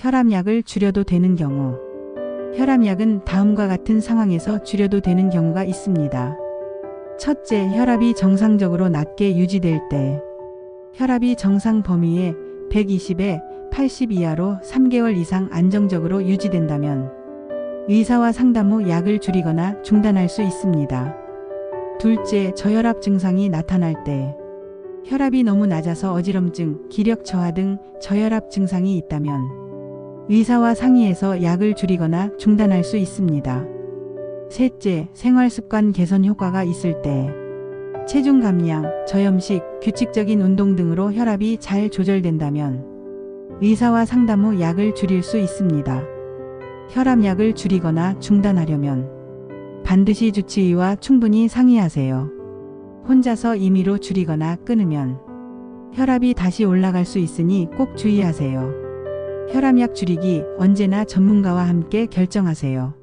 혈압약을 줄여도 되는 경우. 혈압약은 다음과 같은 상황에서 줄여도 되는 경우가 있습니다. 첫째, 혈압이 정상적으로 낮게 유지될 때. 혈압이 정상 범위에 120에 80 이하로 3개월 이상 안정적으로 유지된다면 의사와 상담 후 약을 줄이거나 중단할 수 있습니다. 둘째, 저혈압 증상이 나타날 때. 혈압이 너무 낮아서 어지럼증, 기력 저하 등 저혈압 증상이 있다면 의사와 상의해서 약을 줄이거나 중단할 수 있습니다. 셋째, 생활 습관 개선 효과가 있을 때 체중 감량, 저염식, 규칙적인 운동 등으로 혈압이 잘 조절된다면 의사와 상담 후 약을 줄일 수 있습니다. 혈압약을 줄이거나 중단하려면 반드시 주치의와 충분히 상의하세요. 혼자서 임의로 줄이거나 끊으면 혈압이 다시 올라갈 수 있으니 꼭 주의하세요. 혈압약 줄이기 언제나 전문가와 함께 결정하세요.